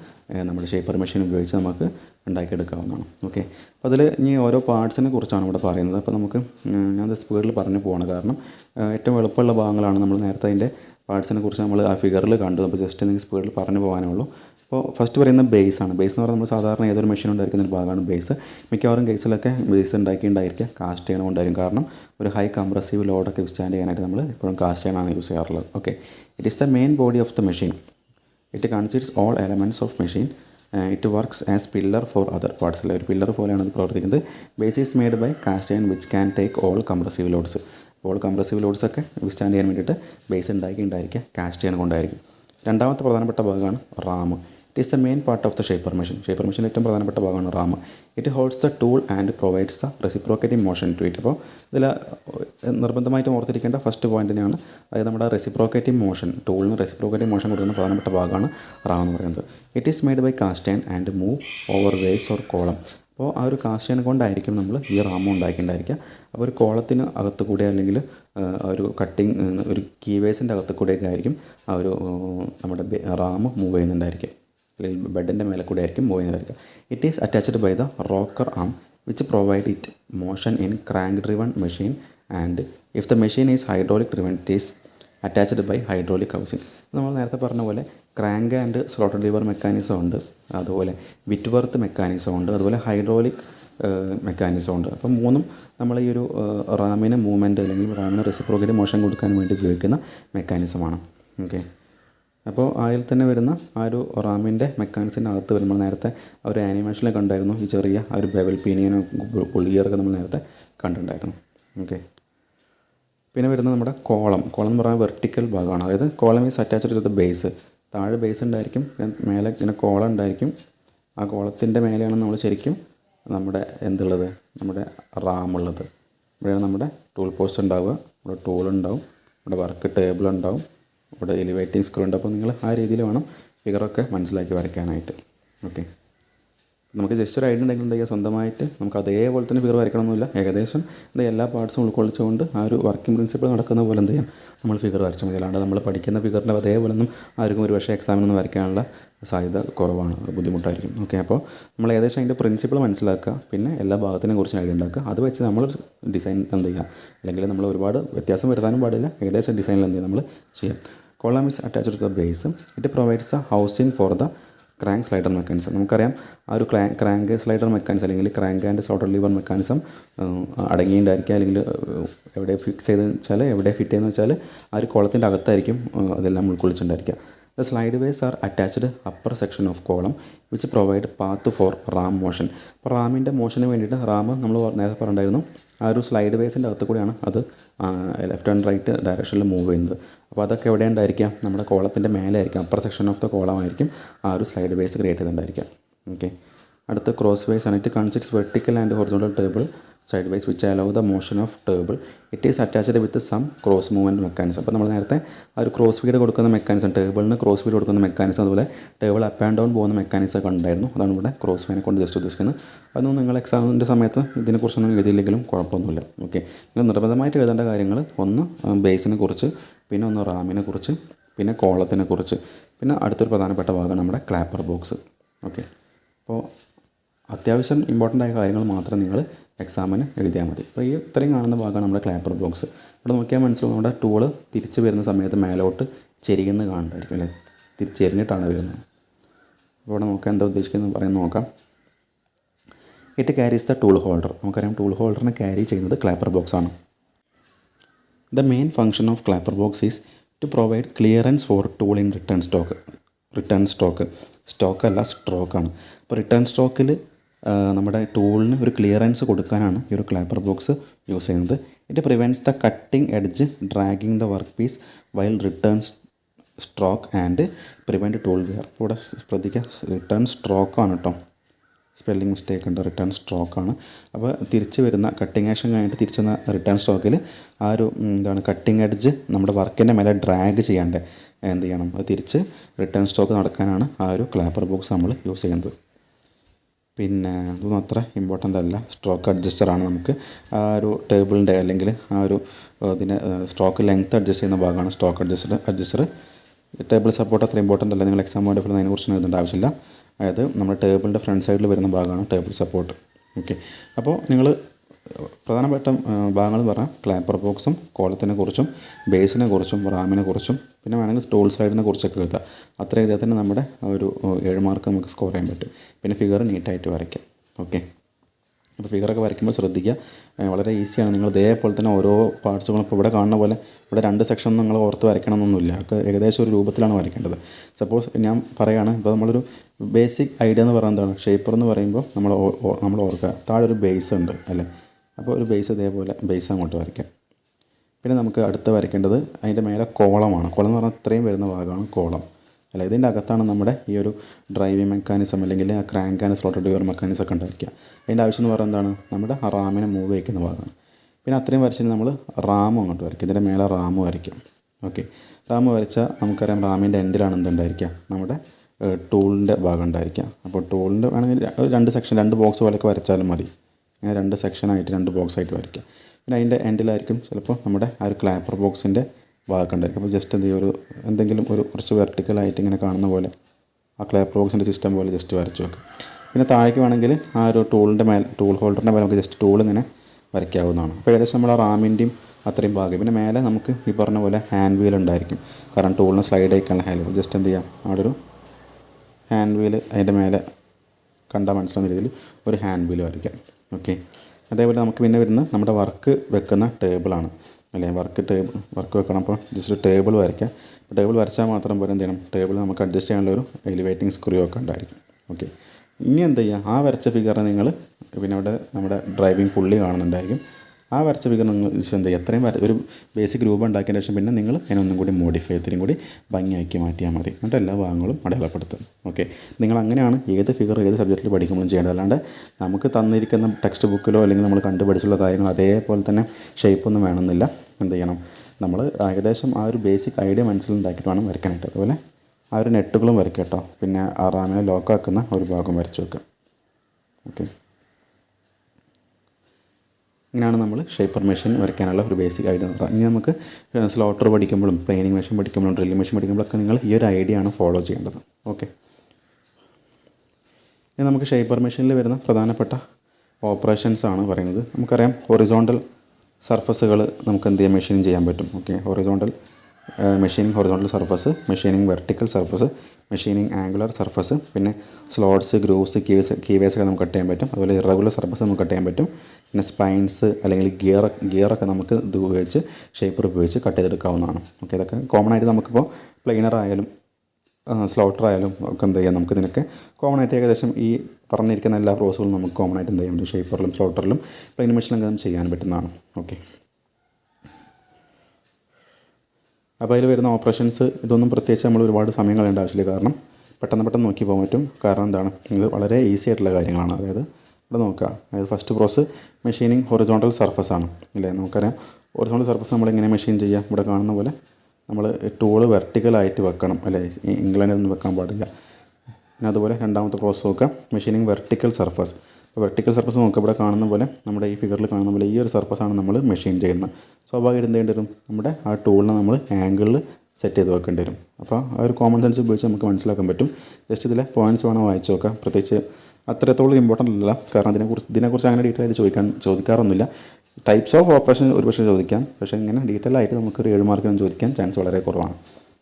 നമ്മുടെ ഷേപ്പർ മെഷീൻ ഉപയോഗിച്ച് നമുക്ക് ഉണ്ടാക്കിയെടുക്കാവുന്നതാണ്. ഓക്കെ. അപ്പോൾ അതിൽ ഇനി ഓരോ പാർട്സിനെ കുറിച്ചാണ് ഇവിടെ പറയുന്നത്. അപ്പോൾ നമുക്ക് ഞാൻ സ്പീഡിൽ പറഞ്ഞു പോകണം കാരണം ഏറ്റവും എളുപ്പമുള്ള ഭാഗങ്ങളാണ് നമ്മൾ നേരത്തെ അതിന്റെ പാർട്സിനെ കുറിച്ച് നമ്മൾ ആ ഫിഗറിൽ കണ്ടു അപ്പോൾ ജസ്റ്റ് എന്തെങ്കിലും സ്പീഡിൽ പറഞ്ഞു പോകാനേ ഉള്ളൂ. അപ്പോൾ ഫസ്റ്റ് പറയുന്ന ബേസ് ആണ്. ബേസ് എന്ന് പറഞ്ഞാൽ നമ്മൾ സാധാരണ ഏതൊരു മെഷീൻ ഉണ്ടായിരിക്കുന്ന ഒരു ഭാഗമാണ് ബേസ് മിക്കവാറും കേസിലൊക്കെ ബേസ് ഉണ്ടാക്കിയിട്ടുണ്ടായിരിക്കുക കാസ്റ്റ് ചെയ്യണം ഉണ്ടായിരിക്കും. കാരണം ഒരു ഹൈ കംപ്രസീവ് ലോഡൊക്കെ വിസ്റ്റാൻഡ് ചെയ്യാനായിട്ട് നമ്മൾ എപ്പോഴും കാസ്റ്റ് ചെയ്യണമാണ് യൂസ് ചെയ്യാറുള്ളത്. Okay it is the main body of the machine it consists all elements of machine it works as pillar for other parts അല്ലെ? ഒരു പില്ലർ പോലെയാണ് ഇത് പ്രവർത്തിക്കുന്നത്. Base is made by cast and which can take all compressive loads all compressive loads ഒക്കെ withstand ചെയ്യാൻ വേണ്ടിയിട്ട് base ഉണ്ടാക്കി ഉണ്ടായിരിക്കുക കാസ്റ്റ് ചെയ്യണം കൊണ്ടായിരിക്കും രണ്ടാമത്തെ പ്രധാനപ്പെട്ട ഭാഗമാണ് ram. It is the main part of the shaper machine shaper machine ഏറ്റവും പ്രധാനപ്പെട്ട ഭാഗമാണ് ram it holds the tool and provides the reciprocating motion to it അപ്പോൾ ഇതിൽ നിർബന്ധമായിട്ടും ഓർത്തിരിക്കേണ്ട ഫസ്റ്റ് പോയിന്റ് തന്നെയാണ് അതായത് നമ്മുടെ റെസിപ്രോക്കേറ്റിംഗ് മോഷൻ ടൂളിന് റെസിപ്രോക്കേറ്റിംഗ് മോഷൻ കൊടുക്കുന്ന പ്രധാനപ്പെട്ട ഭാഗമാണ് റാം എന്ന് പറയുന്നത്. It is made by cast iron and move over ways or column അപ്പോൾ ആ ഒരു കാസ്റ്റൈൻ കൊണ്ടായിരിക്കും നമ്മൾ ഈ റാം ഉണ്ടാക്കിയിട്ടുണ്ടായിരിക്കുക അപ്പോൾ ഒരു കോളത്തിന് അകത്ത് കൂടെ അല്ലെങ്കിൽ ആ, ഒരു കട്ടിങ് ഒരു കീവേസിന്റെ അകത്ത് കൂടെയൊക്കെ ആയിരിക്കും ആ ഒരു നമ്മുടെ റാം മൂവ് ചെയ്യുന്നുണ്ടായിരിക്കും ബെഡിന്റെ മേലെ കൂടെ ആയിരിക്കും മൂവ് വരിക it is attached by the rocker arm which provide it motion in crank driven machine and if the machine is hydraulic driven it is attached by hydraulic housing നമ്മൾ നേരത്തെ പറഞ്ഞ പോലെ crank and slotter lever mechanism ഉണ്ട്. അതുപോലെ Whitworth mechanism ഉണ്ട്. അതുപോലെ hydraulic mechanism ഉണ്ട്. അപ്പം മൂന്നും നമ്മൾ ഈ ഒരു റാമിന് മൂവ്മെന്റ് അല്ലെങ്കിൽ റാമിന് റെസിപ്രോക്കേറ്റ് മോഷൻ കൊടുക്കാൻ വേണ്ടി ഉപയോഗിക്കുന്ന മെക്കാനിസമാണ് ഓക്കെ അപ്പോൾ അതിൽ തന്നെ വരുന്ന ആ ഒരു റാമിന്റെ മെക്കാനിക്സിന്റെ അകത്ത് വരുമ്പോൾ നേരത്തെ ഒരു ആനിമേഷനിൽ കണ്ടായിരുന്നു ഈ ചെറിയ ആ ഒരു ബെവൽ പീനിയനും പുളിയറൊക്കെ നമ്മൾ നേരത്തെ കണ്ടിട്ടുണ്ടായിരുന്നു. ഓക്കെ. പിന്നെ വരുന്നത് നമ്മുടെ കോളം. കോളം എന്ന് പറയുന്നത് വെർട്ടിക്കൽ ഭാഗമാണ്. അതായത് column is attached to the base താഴെ ബേസ് ഉണ്ടായിരിക്കും പിന്നെ മേലെ ഇങ്ങനെ കോളം ഉണ്ടായിരിക്കും. ആ കോളത്തിന്റെ മേലെയാണ് നമ്മൾ ശരിക്കും നമ്മുടെ എന്തുള്ളത്? നമ്മുടെ റാം ഉള്ളത്. ഇവിടെയാണ് നമ്മുടെ ടൂൾ പോസ്റ്റ് ഉണ്ടാവുക. നമ്മുടെ ടൂൾ ഉണ്ടാവും. നമ്മുടെ വർക്ക് ടേബിൾ ഉണ്ടാവും. ഇവിടെ എലിവേറ്റിംഗ് സ്ക്രൂ ഉണ്ട്. അപ്പോൾ നിങ്ങൾ ആ രീതിയിൽ വേണം ഫിഗറൊക്കെ മനസ്സിലാക്കി വരയ്ക്കാനായിട്ട്. ഓക്കെ നമുക്ക് ജസ്റ്റ് ഒരു ഐഡിയ ഉണ്ടെങ്കിൽ എന്താ ചെയ്യുക? സ്വന്തമായിട്ട് നമുക്ക് അതേപോലെ തന്നെ ഫിഗർ വരയ്ക്കണമെന്നില്ല ഏകദേശം എന്താ എല്ലാ പാർട്സും ഉൾക്കൊള്ളിച്ചുകൊണ്ട് ആ ഒരു വർക്കിംഗ് പ്രിൻസിപ്പിൾ നടക്കുന്ന പോലെ എന്ത് ചെയ്യാം? നമ്മൾ ഫിഗർ വരച്ചാൽ മതി. അല്ലാണ്ട് നമ്മൾ പഠിക്കുന്ന ഫിഗറിന്റെ അതേപോലെ ഒന്നും ആർക്കും ഒരു പക്ഷേ എക്സാമിനൊന്നും വരയ്ക്കാനുള്ള സാധ്യത കുറവാണ്. ബുദ്ധിമുട്ടായിരിക്കും. ഓക്കെ അപ്പോൾ നമ്മൾ ഏകദേശം അതിന്റെ പ്രിൻസിപ്പിൾ മനസ്സിലാക്കുക. പിന്നെ എല്ലാ ഭാഗത്തിനെ കുറിച്ച് ഐഡിയ ഉണ്ടാക്കുക. അത് വെച്ച് നമ്മൾ ഡിസൈൻ എന്ത് ചെയ്യുക? അല്ലെങ്കിൽ നമ്മൾ ഒരുപാട് വ്യത്യാസം വരുത്താനും പാടില്ല. ഏകദേശം ഡിസൈനിൽ എന്ത് ചെയ്യുക? നമ്മൾ ചെയ്യാം. Column is attached to the base it provides a housing for the crank slider mechanism നമുക്കറിയാം ആ ഒരു ക്രാ ക്രാങ്ക് സ്ലൈഡർ മെക്കാനിസം അല്ലെങ്കിൽ ക്രാങ്ക് ആൻഡ് സൗട്ടർ ലിവർ മെക്കാനിസം അടങ്ങിയിട്ടുണ്ടായിരിക്കുക അല്ലെങ്കിൽ എവിടെ ഫിക്സ് ചെയ്ത് വെച്ചാൽ എവിടെ ഫിറ്റ് ചെയ്യുന്ന വെച്ചാൽ ആ ഒരു കുളത്തിന്റെ അകത്തായിരിക്കും അതെല്ലാം ഉൾക്കൊള്ളിച്ചിട്ടുണ്ടായിരിക്കുക. The slide ways are attached upper section of column which provide path for ram motion അപ്പോൾ റാമിന്റെ മോഷന് വേണ്ടിയിട്ട് റാം നമ്മൾ നേരത്തെ പറഞ്ഞിട്ടുണ്ടായിരുന്നു ആ ഒരു സ്ലൈഡ് വേസിന്റെ അകത്ത് കൂടിയാണ് അത് ലെഫ്റ്റ് ആൻഡ് റൈറ്റ് ഡയറക്ഷനിൽ മൂവ് ചെയ്യുന്നത്. അപ്പോൾ അതൊക്കെ എവിടെ ഉണ്ടായിരിക്കാം? നമ്മുടെ കോളത്തിന്റെ മേലെ ആയിരിക്കും അപ്പർ സെക്ഷൻ ഓഫ് ദ കോളമായിരിക്കും ആ ഒരു സ്ലൈഡ് വേസ് ക്രിയേറ്റ് ചെയ്തിട്ടുണ്ടായിരിക്കാം. ഓക്കെ അടുത്ത ക്രോസ് വൈസ് ആണ്. It consists vertical and horizontal table side vice which allow the motion of table it is attached with some cross movement mechanism അപ്പോൾ നമ്മൾ നേരത്തെ ആ ഒരു ക്രോസ് ഫീഡ് കൊടുക്കുന്ന മെക്കാനിസം ടേബിളിന് ക്രോസ് ഫീഡ് കൊടുക്കുന്ന മെക്കാനിസം അതുപോലെ ടേബിൾ അപ്പ് ആൻഡ് ഡൗൺ പോകുന്ന മെക്കാനിസം ഒക്കെ ഉണ്ടായിരുന്നു. അതാണ് ഇവിടെ ക്രോസ് ഫീനെ കൊണ്ട് ജസ്റ്റ് ഉദ്ദേശിക്കുന്നത്. അതൊന്നും നിങ്ങൾ എക്സാമിന്റെ സമയത്ത് ഇതിനെക്കുറിച്ചൊന്നും എഴുതിയില്ലെങ്കിലും കുഴപ്പമൊന്നുമില്ല. ഓക്കെ നിങ്ങൾ നിർബന്ധമായിട്ട് എഴുതേണ്ട കാര്യങ്ങൾ ഒന്ന് ബേസിനെ കുറിച്ച് പിന്നെ ഒന്ന് റാമിനെ കുറിച്ച് പിന്നെ കോളത്തിനെ കുറിച്ച് പിന്നെ അടുത്തൊരു പ്രധാനപ്പെട്ട ഭാഗം നമ്മുടെ ക്ലാപ്പർ ബോക്സ്. ഓക്കെ. അപ്പോൾ അത്യാവശ്യം ഇമ്പോർട്ടന്റ് ആയ കാര്യങ്ങൾ മാത്രം നിങ്ങൾ എക്സാമിന് എഴുതിയാൽ മതി. അപ്പോൾ ഈ ഇത്രയും കാണുന്ന ഭാഗമാണ് നമ്മുടെ ക്ലാപ്പർ ബോക്സ്. ഇവിടെ നോക്കിയാൽ മനസ്സിലാവും നമ്മുടെ ടൂൾ തിരിച്ച് വരുന്ന സമയത്ത് മേലോട്ട് ചെരിയുന്ന കാണുന്നതായിരിക്കും അല്ലേ? തിരിച്ചെരിഞ്ഞിട്ടാണ് വരുന്നത്. അപ്പോൾ ഇവിടെ നോക്കാം എന്താ ഉദ്ദേശിക്കുന്നത് പറയാൻ നോക്കാം. It carries the tool holder നമുക്കറിയാം ടൂൾ ഹോൾഡറിനെ ക്യാരി ചെയ്യുന്നത് ക്ലാപ്പർ ബോക്സ് ആണ് the main function of clapper box is to provide clearance for tool in return stock return stock stock അല്ല സ്ട്രോക്കാണ് അപ്പോൾ റിട്ടേൺ സ്റ്റോക്കിൽ നമ്മുടെ ടൂളിന് ഒരു ക്ലിയറൻസ് കൊടുക്കാനാണ് ഈ ഒരു ക്ലാപ്പർ ബോക്സ് യൂസ് ചെയ്യുന്നത്. It prevents the cutting edge dragging the work piece while return stroke and prevent tool wear ഇവിടെ ശ്രദ്ധിക്കുക റിട്ടേൺ സ്ട്രോക്കാണ് കേട്ടോ സ്പെല്ലിംഗ് മിസ്റ്റേക്ക് ഉണ്ട് റിട്ടേൺ സ്ട്രോക്കാണ് അപ്പോൾ തിരിച്ച് വരുന്ന കട്ടിങ് ആക്ഷൻ കഴിഞ്ഞിട്ട് തിരിച്ച് വന്ന റിട്ടേൺ സ്ട്രോക്കിൽ ആ ഒരു എന്താണ് കട്ടിങ് എഡ്ജ് നമ്മുടെ വർക്കിന്റെ മേലെ ഡ്രാഗ് ചെയ്യാണ്ട് എന്ത് ചെയ്യണം? അത് തിരിച്ച് റിട്ടേൺ സ്ട്രോക്ക് നടക്കാനാണ് ആ ഒരു ക്ലാപ്പർ ബോക്സ് നമ്മൾ യൂസ് ചെയ്യുന്നത്. പിന്നെ അതൊന്നും അത്ര ഇമ്പോർട്ടന്റ് അല്ല സ്ട്രോക്ക് അഡ്ജസ്റ്ററാണ് നമുക്ക്. ആ ഒരു ടേബിളിന്റെ അല്ലെങ്കിൽ ആ ഒരു ഇതിന് സ്ട്രോക്ക് ലെങ്ത്ത് അഡ്ജസ്റ്റ് ചെയ്യുന്ന ഭാഗമാണ് stroke adjuster adjuster table support അത്ര ഇമ്പോർട്ടന്റ് അല്ല. നിങ്ങൾ എക്സാം വേണ്ടി അതിനെക്കുറിച്ച് എഴുതേണ്ട ആവശ്യമില്ല. അതായത് നമ്മുടെ ടേബിളിന്റെ ഫ്രണ്ട് സൈഡിൽ വരുന്ന ഭാഗമാണ് ടേബിൾ സപ്പോർട്ട്. ഓക്കെ. അപ്പോൾ നിങ്ങൾ പ്രധാനപ്പെട്ട ഭാഗങ്ങൾ പറഞ്ഞാൽ ക്ലാപ്പർ ബോക്സും കോലത്തിനെ കുറിച്ചും ബേസിനെ കുറിച്ചും റാമിനെ കുറിച്ചും പിന്നെ വേണമെങ്കിൽ സ്റ്റോൾ സൈഡിനെ കുറിച്ചൊക്കെ എഴുതാം. അത്ര ഇതേ തന്നെ നമ്മുടെ ഒരു ഏഴ് മാർക്ക് നമുക്ക് സ്കോർ ചെയ്യാൻ പറ്റും. പിന്നെ ഫിഗർ നീറ്റായിട്ട് വരയ്ക്കാം. ഓക്കെ. അപ്പോൾ ഫിഗറൊക്കെ വരയ്ക്കുമ്പോൾ ശ്രദ്ധിക്കുക. വളരെ ഈസിയാണ് നിങ്ങൾ ഇതേപോലെ തന്നെ ഓരോ പാർട്സുകളും ഇപ്പോൾ ഇവിടെ കാണുന്ന പോലെ ഇവിടെ രണ്ട് സെക്ഷൻ നിങ്ങൾ ഓർത്ത് വരയ്ക്കണമെന്നൊന്നുമില്ല. ഒക്കെ ഏകദേശം ഒരു രൂപത്തിലാണ് വരയ്ക്കേണ്ടത്. സപ്പോസ് ഞാൻ പറയുകയാണ് ഇപ്പോൾ നമ്മളൊരു ബേസിക് ഐഡിയ എന്ന് പറയുന്നത് എന്താണ്? ഷേപ്പർ എന്ന് പറയുമ്പോൾ നമ്മൾ നമ്മൾ ഓർക്കുക. താഴെ ഒരു ബേസ് ഉണ്ട് അല്ലേ? അപ്പോൾ ഒരു ബേസ് ഇതേപോലെ ബേസ് അങ്ങോട്ട് വരയ്ക്കാം പിന്നെ നമുക്ക് അടുത്ത് വരയ്ക്കേണ്ടത് അതിന്റെ മേലെ കോളമാണ്. കോളം എന്ന് പറഞ്ഞാൽ ഇത്രയും വരുന്ന ഭാഗമാണ് കോളം. അല്ല ഇതിന്റെ അകത്താണ് നമ്മുടെ ഈ ഒരു ഡ്രൈവിംഗ് മെക്കാനിസം അല്ലെങ്കിൽ ആ crank and slot driver mechanism ഒക്കെ ഉണ്ടായിരിക്കുക. അതിന്റെ ആവശ്യം എന്ന് പറയുന്നത് എന്താണ്? നമ്മുടെ റാമിനെ മൂവ് വയ്ക്കുന്ന ഭാഗമാണ്. പിന്നെ അത്രയും വരച്ചിട്ട് നമ്മൾ റാം അങ്ങോട്ട് വരയ്ക്കും. ഇതിന്റെ മേലെ റാം വരയ്ക്കും. ഓക്കെ റാം വരച്ചാൽ നമുക്കറിയാം റാമിന്റെ എൻഡിലാണ് എന്തുണ്ടായിരിക്കുക നമ്മുടെ ടൂളിന്റെ ഭാഗം ഉണ്ടായിരിക്കുക. അപ്പോൾ ടൂളിന്റെ വേണമെങ്കിൽ രണ്ട് സെക്ഷൻ രണ്ട് ബോക്സ് പോലെയൊക്കെ വരച്ചാലും മതി. അങ്ങനെ രണ്ട് സെക്ഷനായിട്ട് രണ്ട് ബോക്സ് ആയിട്ട് വരയ്ക്കുക. പിന്നെ അതിന്റെ എൻഡിലായിരിക്കും ചിലപ്പോൾ നമ്മുടെ ആ ഒരു ക്ലാപ്പർ ബോക്സിന്റെ ഭാഗം അപ്പോൾ ജസ്റ്റ് എന്ത് ഒരു എന്തെങ്കിലും ഒരു കുറച്ച് വെർട്ടിക്കലായിട്ട് ഇങ്ങനെ കാണുന്ന പോലെ ആ ക്ലേ ബോക്സിന്റെ സിസ്റ്റം പോലെ ജസ്റ്റ് വരച്ച് വെക്കും. പിന്നെ താഴേക്ക് വേണമെങ്കിൽ ആ ഒരു ടൂളിന്റെ മേൽ ടൂൾ ഹോൾഡറിന്റെ മേലെ നമുക്ക് ജസ്റ്റ് ടൂൾ ഇങ്ങനെ വരയ്ക്കാവുന്നതാണ്. അപ്പോൾ ഏകദേശം നമ്മൾ ആ റാമിന്റെയും അത്രയും ഭാഗം. പിന്നെ മേലെ നമുക്ക് ഈ പറഞ്ഞ പോലെ ഹാൻഡ് വീൽ ഉണ്ടായിരിക്കും. കാരണം ടൂളിന് സ്ലൈഡ് അയക്കാനുള്ള ഹാൻഡ് വീൽ ജസ്റ്റ് എന്ത് ചെയ്യാം? അവിടെ ഒരു ഹാൻഡ് വീൽ അതിന്റെ മേലെ കണ്ടാൽ മനസ്സിലാവുന്ന രീതിയിൽ ഒരു ഹാൻഡ് വീൽ വരയ്ക്കാം. ഓക്കെ അതേപോലെ നമുക്ക് പിന്നെ വരുന്ന നമ്മുടെ വർക്ക് വെക്കുന്ന ടേബിളാണ് അല്ലേ? വർക്ക് ടേബിൾ വർക്ക് വെക്കണം. അപ്പോൾ ജസ്റ്റ് ഒരു ടേബിൾ വരയ്ക്കാം. ടേബിൾ വരച്ചാൽ മാത്രം പോലെ എന്ത് ചെയ്യണം? ടേബിൾ നമുക്ക് അഡ്ജസ്റ്റ് ചെയ്യാനുള്ള ഒരു എലിവേറ്റിംഗ് സ്ക്രൂ ഒക്കെ ഉണ്ടായിരിക്കും. ഓക്കെ ഇനി എന്ത് ചെയ്യുക ആ വരച്ച ഫിഗറിനെ നിങ്ങൾ പിന്നെ അവിടെ നമ്മുടെ ഡ്രൈവിംഗ് പുള്ളി കാണുന്നുണ്ടായിരിക്കും. ആ വരച്ച ഫിഗർ നിങ്ങൾ എന്ത് ചെയ്യുക എത്രയും വര- ഒരു ബേസിക് രൂപം ഉണ്ടാക്കിയതിന് ശേഷം പിന്നെ നിങ്ങൾ അതിനൊന്നും കൂടി മോഡിഫൈ ഇത്തിരിയും കൂടി ഭംഗിയാക്കി മാറ്റിയാൽ മതി. എന്നിട്ട് എല്ലാ ഭാഗങ്ങളും അടയാളപ്പെടുത്തും. ഓക്കെ നിങ്ങൾ അങ്ങനെയാണ് ഏത് ഫിഗർ ഏത് സബ്ജക്റ്റിൽ പഠിക്കുമ്പോഴും ചെയ്യേണ്ടത്. അല്ലാണ്ട് നമുക്ക് തന്നിരിക്കുന്ന ടെക്സ്റ്റ് ബുക്കിലോ അല്ലെങ്കിൽ നമ്മൾ കണ്ടുപഠിച്ചുള്ള കാര്യങ്ങൾ അതേപോലെ തന്നെ ഷേപ്പൊന്നും വേണമെന്നില്ല. എന്ത് ചെയ്യണം? നമ്മൾ ഏകദേശം ആ ഒരു ബേസിക് ഐഡിയ മനസ്സിലുണ്ടാക്കിയിട്ട് വേണം വരയ്ക്കാനായിട്ട്. അതുപോലെ ആ ഒരു നെറ്റുകളും വരയ്ക്കാം കേട്ടോ. പിന്നെ ആ റാമിനെ ലോക്കാക്കുന്ന ഒരു ഭാഗം വരച്ച് വെക്കുക ഓക്കെ ഇങ്ങനെയാണ് നമ്മൾ ഷേപ്പർ മെഷീൻ വരയ്ക്കാനുള്ള ഒരു ബേസിക് ഐഡിയ പറയുന്നത്. ഇനി നമുക്ക് സ്ലോട്ടർ പഠിക്കുമ്പോഴും പ്ലെയിനിങ് മെഷീൻ പഠിക്കുമ്പോഴും ഡ്രില്ലിംഗ് മെഷീൻ പഠിക്കുമ്പോഴൊക്കെ നിങ്ങൾ ഈ ഒരു ഐഡിയ ആണ് ഫോളോ ചെയ്യേണ്ടത്. ഓക്കെ ഇനി നമുക്ക് ഷേപ്പർ മെഷീനിൽ വരുന്ന പ്രധാനപ്പെട്ട ഓപ്പറേഷൻസ് ആണ് പറയുന്നത്. നമുക്കറിയാം ഹൊറിസോണ്ടൽ സർഫസുകൾ നമുക്ക് എന്ത് ചെയ്യാം? മെഷീനിങ് ചെയ്യാൻ പറ്റും. Okay horizontal machining horizontal surface machining vertical surface machining angular surface പിന്നെ സ്ലോട്ട്സ് ഗ്രൂവ്സ് കീവേസ് കീവേസ് ഒക്കെ നമുക്ക് കട്ട് ചെയ്യാൻ പറ്റും. അതുപോലെ ഇറഗുലർ സർഫസ് നമുക്ക് കട്ട് ചെയ്യാൻ പറ്റും. പിന്നെ സ്പൈൻസ് അല്ലെങ്കിൽ ഗിയർ ഗിയറൊക്കെ നമുക്ക് ഇത് ഉപയോഗിച്ച് ഷേപ്പർ ഉപയോഗിച്ച് കട്ട് ചെയ്തെടുക്കാവുന്നതാണ്. ഓക്കെ ഇതൊക്കെ കോമൺ ആയിട്ട് നമുക്കിപ്പോൾ പ്ലെയിനർ ആയാലും സ്ലോട്ടർ ആയാലും ഒക്കെ എന്ത് ചെയ്യാം? നമുക്ക് ഇതിനൊക്കെ കോമൺ ആയിട്ട് ഏകദേശം ഈ പറഞ്ഞിരിക്കുന്ന എല്ലാ പ്രോസസ്സുകളും നമുക്ക് കോമൺ ആയിട്ട് എന്ത് ചെയ്യാൻ പറ്റും? ഷേപ്പറിലും സ്ലോട്ടറിലും പ്ലെയിൻ മെഷീനിലും നമുക്ക് ചെയ്യാൻ പറ്റുന്നതാണ്. ഓക്കെ അപ്പോൾ അതിൽ വരുന്ന ഓപ്പറേഷൻസ് ഇതൊന്നും പ്രത്യേകിച്ച് നമ്മൾ ഒരുപാട് സമയം കളയേണ്ട ആവശ്യമില്ല. കാരണം പെട്ടെന്ന് പെട്ടെന്ന് നോക്കി പോകാൻ പറ്റും. കാരണം എന്താണ്? ഇത് വളരെ ഈസി ആയിട്ടുള്ള കാര്യങ്ങളാണ്. അതായത് ഇവിടെ നോക്കുക. അതായത് first process machining horizontal surface ആണ്. അല്ലേ? നമുക്കറിയാം. ഹൊറിസോണ്ടൽ സർഫസ് നമ്മൾ എങ്ങനെ മെഷീൻ ചെയ്യുക? ഇവിടെ കാണുന്ന പോലെ നമ്മൾ ടൂൾ വെർട്ടിക്കലായിട്ട് വെക്കണം. അല്ലേ? ഇംഗ്ലണ്ടിലൊന്നും വെക്കാൻ പാടില്ല. പിന്നെ അതുപോലെ രണ്ടാമത്തെ പ്രോസസ് നോക്കുക. മെഷീനിങ് വെർട്ടിക്കൽ സർഫസ് അപ്പോൾ വെർട്ടിക്കൽ സർഫസ് നോക്കുക. ഇവിടെ കാണുന്ന പോലെ നമ്മുടെ ഈ ഫിഗറിൽ കാണുന്ന പോലെ ഈ ഒരു സർഫസാണ് നമ്മൾ മെഷീൻ ചെയ്യുന്നത്. സ്വാഭാവികമായിട്ട് എന്ത് ചെയ്യേണ്ടി വരും? നമ്മുടെ ആ ടൂളിനെ നമ്മൾ ആംഗിളിൽ സെറ്റ് ചെയ്ത് വെക്കേണ്ടി വരും. അപ്പോൾ ആ ഒരു കോമൺ സെൻസ് ഉപയോഗിച്ച് നമുക്ക് മനസ്സിലാക്കാൻ പറ്റും. ജസ്റ്റ് ഇതിലെ പോയിന്റ്സ് വേണം വായിച്ച് നോക്കാം. പ്രത്യേകിച്ച് അത്രത്തോളം ഇമ്പോർട്ടന്റ് അല്ല. കാരണം അതിനെക്കുറിച്ച് ഇതിനെക്കുറിച്ച് അങ്ങനെ ഡീറ്റെയിൽ ആയിട്ട് ചോദിക്കാൻ ചോദിക്കാറൊന്നുമില്ല. ടൈപ്സ് ഓഫ് ഓപ്പറേഷൻ ഒരു പക്ഷേ ചോദിക്കാം. പക്ഷേ ഇങ്ങനെ ഡീറ്റെയിൽ ആയിട്ട് നമുക്കൊരു ഏഴ് മാർക്കിനും ചോദിക്കാൻ ചാൻസ് വളരെ കുറവാണ്.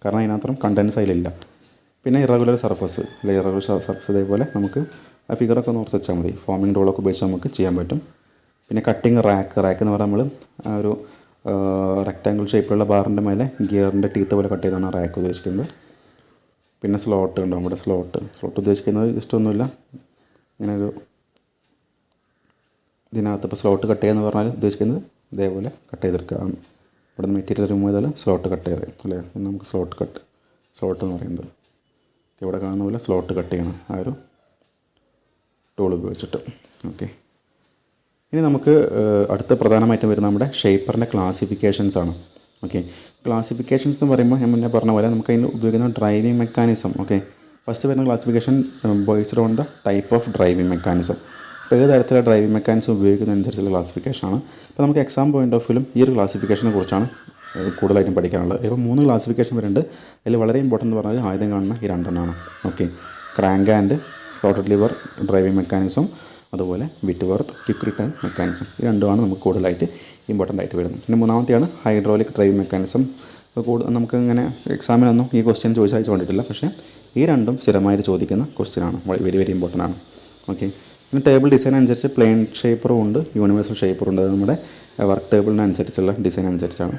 കാരണം അതിനകത്രം കണ്ടൻസ് അതിലില്ല. പിന്നെ ഇറഗുലർ സർഫസ് അല്ലെ ഇറഗുലർ സർഫസ് ഇതേപോലെ നമുക്ക് ആ ഫിഗറൊക്കെ ഒന്ന് ഓർത്ത് വെച്ചാൽ മതി. ഫോമിംഗ് ഡോളൊക്കെ ഉപയോഗിച്ച് നമുക്ക് ചെയ്യാൻ പറ്റും. പിന്നെ കട്ടിങ് റാക്ക് റാക്ക് എന്ന് പറഞ്ഞാൽ നമ്മൾ ഒരു റെക്റ്റാങ്കിൾ ഷേപ്പിലുള്ള ബാറിന്റെ മേലെ ഗിയറിന്റെ ടീത്ത് പോലെ കട്ട് ചെയ്താണ് റാക്ക് ഉദ്ദേശിക്കുന്നത്. പിന്നെ സ്ലോട്ട് ഉണ്ട്. നമ്മുടെ സ്ലോട്ട് സ്ലോട്ട് ഉദ്ദേശിക്കുന്നത് ജസ്റ്റ് ഇങ്ങനെ ഒരു ഇതിനകത്ത് ഇപ്പോൾ സ്ലോട്ട് കട്ട് ചെയ്യുക എന്ന് പറഞ്ഞാൽ ഉദ്ദേശിക്കുന്നത് ഇതേപോലെ കട്ട് ചെയ്തെടുക്കുക. ഇവിടെ നിന്ന് മെറ്റീരിയൽ റിമൂവ് ചെയ്താൽ സ്ലോട്ട് കട്ട് ചെയ്ത് അല്ലേ? നമുക്ക് സ്ലോട്ട് കട്ട് സ്ലോട്ട് എന്ന് പറയുന്നത്. ഇവിടെ കാണുന്ന പോലെ സ്ലോട്ട് കട്ട് ചെയ്യണം. ആ ഒരു ടൂൾ ഉപയോഗിച്ചിട്ട്. ഓക്കെ. ഇനി നമുക്ക് അടുത്ത പ്രധാനമായിട്ടും വരുന്ന നമ്മുടെ ഷേപ്പറിന്റെ ക്ലാസിഫിക്കേഷൻസ് ആണ്. ഓക്കെ. ക്ലാസിഫിക്കേഷൻസ് എന്ന് പറയുമ്പോൾ ഞാൻ മുന്നേ പറഞ്ഞ പോലെ നമുക്ക് അതിന് ഉപയോഗിക്കുന്ന ഡ്രൈവിംഗ് മെക്കാനിസം ഓക്കെ. ഫസ്റ്റ് വരുന്ന classification based on the type of driving mechanism അപ്പോൾ ഏത് തരത്തിലുള്ള ഡ്രൈവിംഗ് മെക്കാനിസം ഉപയോഗിക്കുന്നതനുസരിച്ചുള്ള ക്ലാസിഫിക്കേഷനാണ് അപ്പോൾ നമുക്ക് എക്സാം പോയിന്റ് ഓഫ് വ്യൂലും ഈ ഒരു ക്ലാസിഫിക്കേഷനെ കുറിച്ചാണ് കൂടുതലായിട്ടും പഠിക്കാനുള്ളത്. ഇപ്പോൾ മൂന്ന് ക്ലാസിഫിക്കേഷൻ വരുന്നുണ്ട്. അതിൽ വളരെ ഇമ്പോർട്ടന്റ് പറഞ്ഞാൽ ആദ്യം കാണുന്ന ഈ രണ്ടെണ്ണമാണ് okay crank and slotted lever driving mechanism അതുപോലെ വിറ്റ് വർത്ത് ക്വിക്ക് റിട്ടേൺ മെക്കാനിസം ഈ രണ്ടുമാണ് നമുക്ക് കൂടുതലായിട്ട് ഇമ്പോർട്ടന്റ് ആയിട്ട് വരുന്നത്. പിന്നെ മൂന്നാമത്തെയാണ് ഹൈഡ്രോളിക് ഡ്രൈവിംഗ് മെക്കാനിസം കൂടുതൽ നമുക്ക് ഇങ്ങനെ എക്സാമിനൊന്നും ഈ ക്വസ്റ്റ്യൻ ചോദിച്ചാൽ കണ്ടിട്ടില്ല പക്ഷേ ഈ രണ്ടും സ്ഥിരമായിട്ട് ചോദിക്കുന്ന ക്വസ്റ്റ്യൻ ആണ്. വെരി വെരി ഇമ്പോർട്ടന്റ് ആണ്. ഓക്കെ പിന്നെ ടേബിൾ ഡിസൈൻ അനുസരിച്ച് പ്ലെയിൻ ഷേപ്പറും ഉണ്ട് യൂണിവേഴ്സൽ ഷേപ്പറും ഉണ്ട്. അത് നമ്മുടെ വർക്ക് ടേബിളിനനുസരിച്ചുള്ള ഡിസൈൻ അനുസരിച്ചാണ്.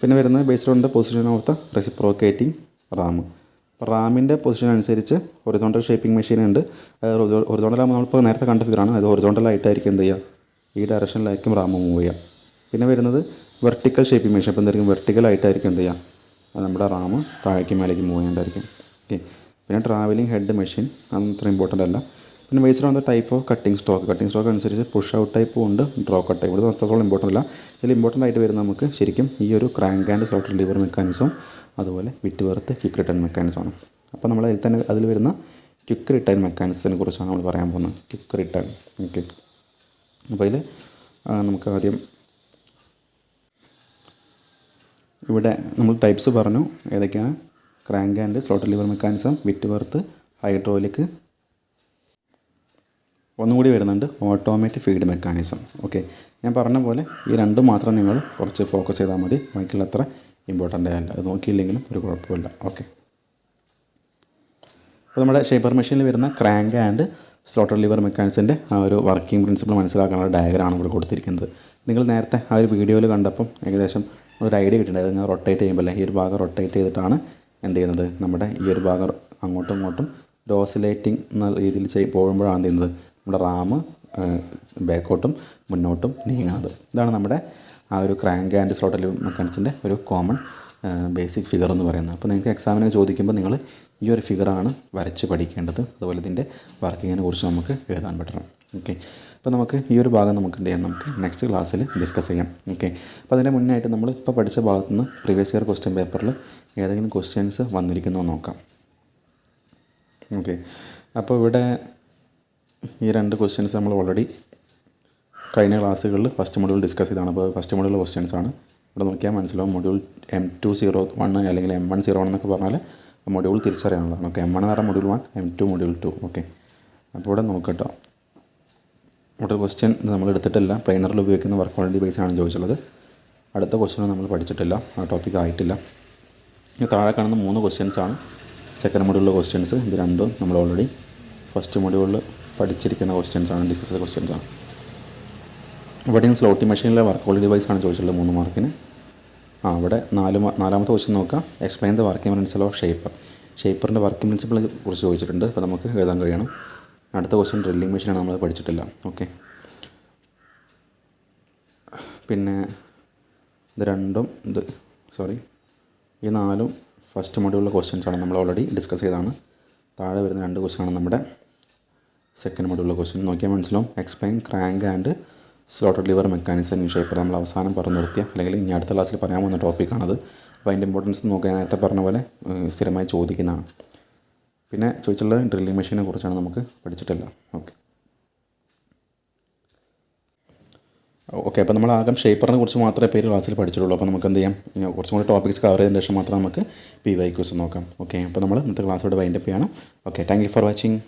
പിന്നെ വരുന്നത് based on the position of the reciprocating ram റാമിന്റെ position അനുസരിച്ച് ഹൊറിസോണ്ടൽ ഷേപ്പിംഗ് മെഷീൻ ഉണ്ട്. അത് ഹൊറിസോണ്ടൽ ആകുമ്പോൾ നമ്മളിപ്പോൾ നേരത്തെ കണ്ട ഫിഗറാണ് അത് ആയിട്ടായിരിക്കും എന്ത് ചെയ്യുക? ഈ ഡയറക്ഷനിലായിരിക്കും റാം മൂവ് ചെയ്യുക. പിന്നെ വരുന്നത് വെർട്ടിക്കൽ ഷേപ്പിംഗ് മെഷീൻ അപ്പോൾ എന്തായിരിക്കും? വെർട്ടിക്കൽ ആയിട്ടായിരിക്കും എന്ത് ചെയ്യുക? നമ്മുടെ റാം താഴേക്കും മേലേക്ക് മൂവ് ചെയ്യേണ്ടതായിരിക്കും ഓക്കെ. പിന്നെ ട്രാവലിംഗ് ഹെഡ് മെഷീൻ അതൊന്നും അത്ര ഇമ്പോർട്ടന്റ് അല്ല. പിന്നെ based on the type of cutting stock cutting stock അനുസരിച്ച് പുഷ് ഔട്ട് ടൈപ്പും ഉണ്ട് ഡ്രോ കട്ട് ടൈപ്പ് ഇത് അത്രത്തോളം ഇമ്പോർട്ടന്റ് അല്ല. ഇതിൽ ഇമ്പോർട്ടന്റ് ആയിട്ട് വരുന്ന നമുക്ക് ശരിക്കും ഈ ഒരു crank and slotter lever mechanism അതുപോലെ വിറ്റ് വെർത്ത് ക്വിക്ക് റിട്ടേൺ മെക്കാനിസമാണ് അപ്പോൾ നമ്മൾ അതിൽ തന്നെ അതിൽ വരുന്ന ക്വിക്ക് റിട്ടേൺ മെക്കാനിസത്തിനെ കുറിച്ചാണ് നമ്മൾ പറയാൻ പോകുന്നത്. ക്വിക്ക് റിട്ടേൺ ഓക്കെ അപ്പോൾ ഇതിൽ നമുക്ക് ആദ്യം ഇവിടെ നമ്മൾ ടൈപ്സ് പറഞ്ഞു ഏതൊക്കെയാണ്? Crank and slot lever mechanism Whitworth hydraulic ഒന്നും കൂടി വരുന്നുണ്ട് ഓട്ടോമാറ്റിക് ഫീഡ് മെക്കാനിസം ഓക്കെ ഞാൻ പറഞ്ഞ പോലെ ഈ രണ്ടും മാത്രം നിങ്ങൾ കുറച്ച് ഫോക്കസ് ചെയ്താൽ മതി. ബാക്കിയുള്ള അത്ര ഇമ്പോർട്ടന്റ് ആയല്ല. അത് നോക്കിയില്ലെങ്കിലും ഒരു കുഴപ്പമില്ല. ഓക്കെ അപ്പോൾ നമ്മുടെ ഷേപ്പർ മെഷീനിൽ വരുന്ന ക്രാങ്ക് ആൻഡ് സ്ലോട്ടർ ലിവർ മെക്കാനിക്സിന്റെ ആ ഒരു വർക്കിംഗ് പ്രിൻസിപ്പിൾ മനസ്സിലാക്കാനുള്ള ഡയഗ്രാണ് ഇവിടെ കൊടുത്തിരിക്കുന്നത്. നിങ്ങൾ നേരത്തെ ആ ഒരു വീഡിയോയിൽ കണ്ടപ്പം ഏകദേശം ഒരു ഐഡിയ കിട്ടിയിട്ടുണ്ടായിരുന്നു. ഞാൻ റൊട്ടേറ്റ് ചെയ്യുമ്പോൾ അല്ലേ ഈ ഒരു ഭാഗം റൊട്ടേറ്റ് ചെയ്തിട്ടാണ് എന്ത് ചെയ്യുന്നത്? നമ്മുടെ ഈ ഒരു ഭാഗം അങ്ങോട്ടും ഇങ്ങോട്ടും ഓസിലേറ്റിംഗ് എന്ന രീതിയിൽ ചെയ് പോകുമ്പോഴാണ് എന്ത് ചെയ്യുന്നത്? നമ്മുടെ റാം ബാക്കോട്ടും മുന്നോട്ടും നീങ്ങുന്നത്. ഇതാണ് നമ്മുടെ ആ ഒരു ക്രാങ്ക് ആൻഡ് സ്ലോട്ടൽ മെക്കാനിക്സിന്റെ ഒരു കോമൺ ബേസിക് ഫിഗർ എന്ന് പറയുന്നത്. അപ്പോൾ നിങ്ങൾക്ക് എക്സാമിന് ചോദിക്കുമ്പോൾ നിങ്ങൾ ഈ ഒരു ഫിഗറാണ് വരച്ച് പഠിക്കേണ്ടത്. അതുപോലെ ഇതിന്റെ വർക്കിങ്ങിനെ കുറിച്ച് നമുക്ക് എഴുതാൻ പറ്റണം. ഓക്കെ. അപ്പോൾ നമുക്ക് ഈ ഒരു ഭാഗം നമുക്ക് എന്ത് ചെയ്യാം? നമുക്ക് നെക്സ്റ്റ് ക്ലാസ്സിൽ ഡിസ്കസ് ചെയ്യാം. ഓക്കെ. അപ്പോൾ അതിന്റെ മുന്നായിട്ട് നമ്മൾ ഇപ്പോൾ പഠിച്ച ഭാഗത്തു നിന്ന് പ്രീവിയസ് ഇയർ ക്വസ്റ്റ്യൻ പേപ്പറിൽ ഏതെങ്കിലും ക്വസ്റ്റ്യൻസ് വന്നിരിക്കുന്നോ നോക്കാം. ഓക്കെ അപ്പോൾ ഇവിടെ ഈ രണ്ട് ക്വസ്റ്റ്യൻസ് നമ്മൾ ഓൾറെഡി കഴിഞ്ഞ ക്ലാസ്സുകളിൽ ഫസ്റ്റ് മൊഡ്യൂൾ ഡിസ്കസ് ചെയ്താണ് അപ്പോൾ ഫസ്റ്റ് മൊഡ്യൂൾ ക്വസ്റ്റ്യൻസ് ആണ്. ഇവിടെ നോക്കിയാൽ മനസ്സിലാവും module M two zero one അല്ലെങ്കിൽ എം വൺ സീറോ വൺ എന്നൊക്കെ പറഞ്ഞാൽ മൊഡ്യൂൾ തിരിച്ചറിയാനുള്ളതാണ് ഓക്കെ എം വൺ എന്ന് പറഞ്ഞാൽ module one M two module two okay അപ്പോൾ ഇവിടെ നോക്കട്ടോ ഇവിടെ ക്വസ്റ്റ്യൻ നമ്മൾ എടുത്തിട്ടില്ല. പ്ലെയിനറിൽ ഉപയോഗിക്കുന്ന വർക്ക് ക്വാളിറ്റി ബേസ് ആണ് ചോദിച്ചുള്ളത് അടുത്ത ക്വസ്റ്റ്യൻ നമ്മൾ പഠിച്ചിട്ടില്ല. ആ ടോപ്പിക് ആയിട്ടില്ല. താഴെ കാണുന്ന മൂന്ന് ക്വസ്റ്റ്യൻസ് ആണ്. സെക്കൻഡ് മൊഡ്യൂളിലെ ക്വസ്റ്റ്യൻസ് ഇത് രണ്ടും നമ്മൾ ഓൾറെഡി ഫസ്റ്റ് മൊഡ്യൂളിൽ പഠിച്ചിരിക്കുന്ന ക്വസ്റ്റ്യൻസ് ആണ് ഡിസ്കസ് ചെയ്ത ക്വസ്റ്റ്യൻസ് ആണ്. ഇവിടെയും സ്ലോട്ടി മെഷീനിലെ വർക്ക് ഡിവൈസ് ആണ് ചോദിച്ചിട്ടുള്ളത് മൂന്ന് മാർക്കിന് ആ അവിടെ നാല് നാലാമത്തെ ക്വസ്റ്റ്യൻ നോക്കാം. Explain the working principle of shaper ഷേപ്പറിന്റെ working പ്രിൻസിപ്പിളെ കുറിച്ച് ചോദിച്ചിട്ടുണ്ട്. അപ്പോൾ നമുക്ക് എഴുതാൻ കഴിയണം. അടുത്ത ക്വസ്റ്റ്യൻ ഡ്രില്ലിംഗ് മെഷീനാണ് നമ്മൾ പഠിച്ചിട്ടില്ല. ഓക്കെ പിന്നെ ഇത് രണ്ടും ഇത് സോറി ഈ നാലും ഫസ്റ്റ് മൊഡ്യൂളിലെ ക്വസ്റ്റ്യൻസ് ആണ് നമ്മൾ ഓൾറെഡി ഡിസ്കസ് ചെയ്തതാണ്. താഴെ വരുന്ന രണ്ട് ക്വസ്റ്റ്യൻ ആണ് നമ്മുടെ സെക്കൻഡ് മൊഡ്യൂളിലെ ക്വസ്റ്റ്യൻ നോക്കിയാൽ മനസ്സിലാവും. Explain crank and slotted lever mechanism in shaper നമ്മൾ അവസാനം പറഞ്ഞു നിർത്തിയ അല്ലെങ്കിൽ ഇനി അടുത്ത ക്ലാസ്സിൽ പറയാൻ പോകുന്ന ടോപ്പിക്കാണത് അപ്പോൾ അതിന്റെ ഇമ്പോർട്ടൻസ് നോക്കിയാൽ നേരത്തെ പറഞ്ഞ പോലെ സ്ഥിരമായി ചോദിക്കുന്നതാണ്. പിന്നെ ചോദിച്ചുള്ളത് ഡ്രില്ലിംഗ് മെഷീനെ കുറിച്ചാണ് നമുക്ക് പഠിച്ചിട്ടില്ല. ഓക്കെ ഓക്കെ അപ്പോൾ നമ്മൾ ആകം ഷേപ്പറിനെ കുറിച്ച് മാത്രമേ പേര് ക്ലാസ്സിൽ പഠിച്ചിട്ടുള്ളൂ. അപ്പോൾ നമുക്ക് എന്ത് ചെയ്യാം? കുറച്ചും കൂടി ടോപ്പിക്സ് കവർ ചെയ്തതിന് ശേഷം മാത്രം നമുക്ക് പി വൈ ക്യൂസ് നോക്കാം. ഓക്കെ അപ്പോൾ നമ്മൾ ഇന്നത്തെ ക്ലാസ്സോട് വൈൻഡപ്പ് ചെയ്യണം. Okay thank you for watching